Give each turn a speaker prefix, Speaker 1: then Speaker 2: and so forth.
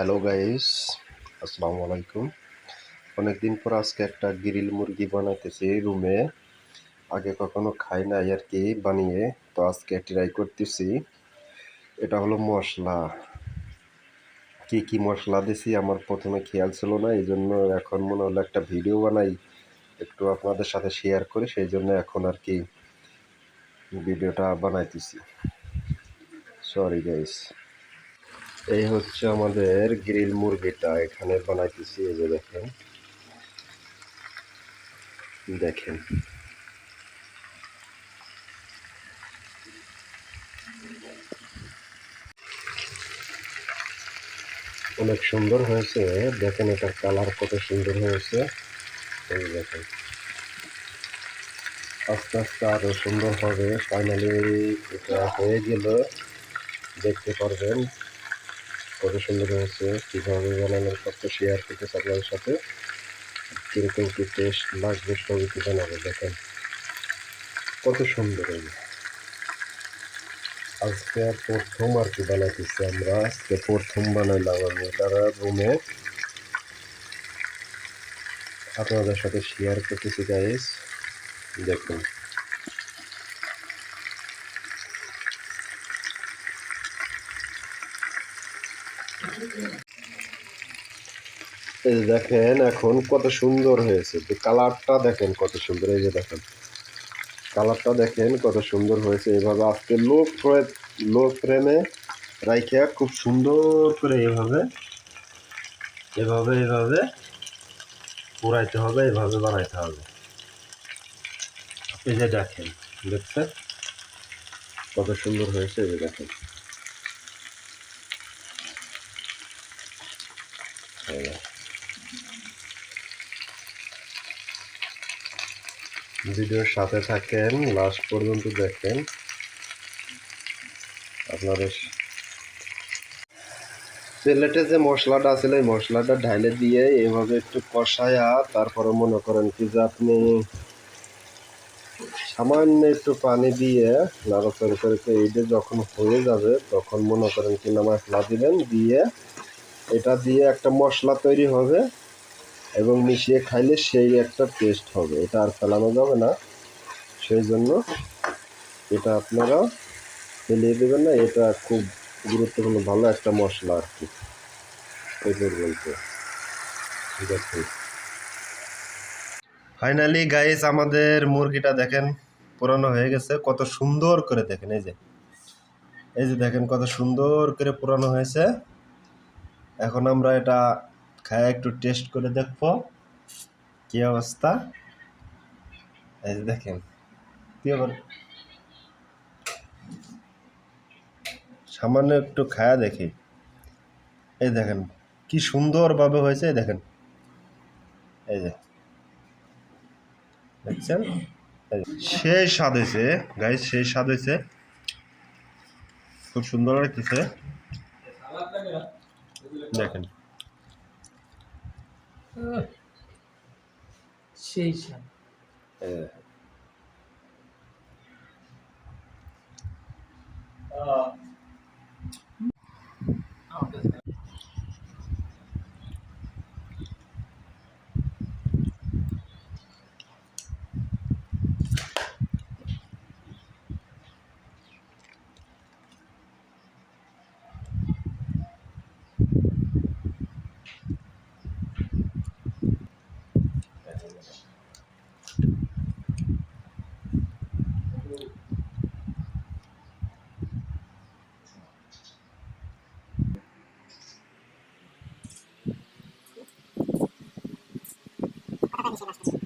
Speaker 1: Hello guys আসসালামু আলাইকুম অনেকদিন পর আজকে একটা গ্রিল মুরগি বানাইতেছি রুমে। আগে কখনো খাই নাই আর কি বানিয়ে। তো আজকে ট্রাই করতেছি। এটা হলো মশলা। কি কি মশলা দিছি আমার প্রথমে খেয়াল ছিল না এই জন্য এখন মনে হলো একটা ভিডিও বানাই, একটু আপনাদের সাথে শেয়ার করি সেই জন্য এখন আর কি ভিডিওটা বানাইতেছি। সরি গাইস এই হচ্ছে আমাদের গ্রিল মুরগিটা, এখানে বানাইতেছি এই যে দেখেন। দেখেন। অনেক সুন্দর হয়েছে, দেখেন এটার কালার কত সুন্দর হয়েছে। দেখেন। আস্তে আস্তে আরও সুন্দর হবে ফাইনালি এটা হয়ে গেল। দেখতে পারবেন। কত সুন্দর হয়েছে, কীভাবে বানানোর সব শেয়ার করতেছে আপনাদের সাথে। কীরকম কী টেস্ট লাগবে সবই কি জানাব, দেখেন। কত সুন্দর হবে আজকে প্রথম আর কি বানাতেছি আমরা। আজকে প্রথম বানাইলাম আমি। তারা রুমে আপনাদের সাথে শেয়ার করতেছি গাইস দেখুন। এই যে দেখেন এখন কত সুন্দর হয়েছে। কালারটা দেখেন কত সুন্দর, এই যে দেখেন। কালারটা দেখেন কত সুন্দর হয়েছে। এইভাবে আজকে লো ফ্রে লো ফ্রেমে রাইখে খুব সুন্দর করে এভাবে এভাবে এভাবে পুরাইতে হবে, এভাবে বানাইতে হবে। এই যে দেখেন, দেখছেন? কত সুন্দর হয়েছে, এই যে দেখেন এই যে। ভিডিওর সাথে থাকেন লাস্ট পর্যন্ত দেখেন। আপনাদের সিলেটে যে মশলাটা আছে, এই মশলাটা ঢাইলে দিয়ে এভাবে একটু কষায়া তারপরে মনে করেন কি যে আপনি সামান্য একটু পানি দিয়ে নাড়াচাড়ি করে এইটা যখন হয়ে যাবে, তখন মনে করেন কি না মশলা দিবেন, দিয়ে এটা দিয়ে একটা মশলা তৈরি হবে এবং মিশিয়ে খাইলে সেই একটা টেস্ট হবে। এটা আর ফেলানো যাবে না। সেই জন্য এটা আপনারা ফেলিয়ে দেবেন না। এটা খুব গুরুত্বপূর্ণ, ভালো একটা মশলা আর কি। ঠিক আছে। ফাইনালি গাইস আমাদের মুরগিটা দেখেন পুরানো হয়ে গেছে। কত সুন্দর করে দেখেন, এই যে। এই যে দেখেন কত সুন্দর করে পুরানো হয়েছে। এখন আমরা এটা খায় একটু টেস্ট করে দেখব কি অবস্থা। এই যে দেখেন, কি আবার সামান্য একটু খায়া দেখি। এই দেখেন, কি সুন্দরভাবে হয়েছে, এই দেখেন। এই যে, দেখছেন? সেই স্বাদ হয়েছে গাইস সেই স্বাদ হয়েছে। খুব সুন্দর লাগতেছে। দেখেন।
Speaker 2: সেই স্বাদ
Speaker 3: কথা নিষেধ আসছে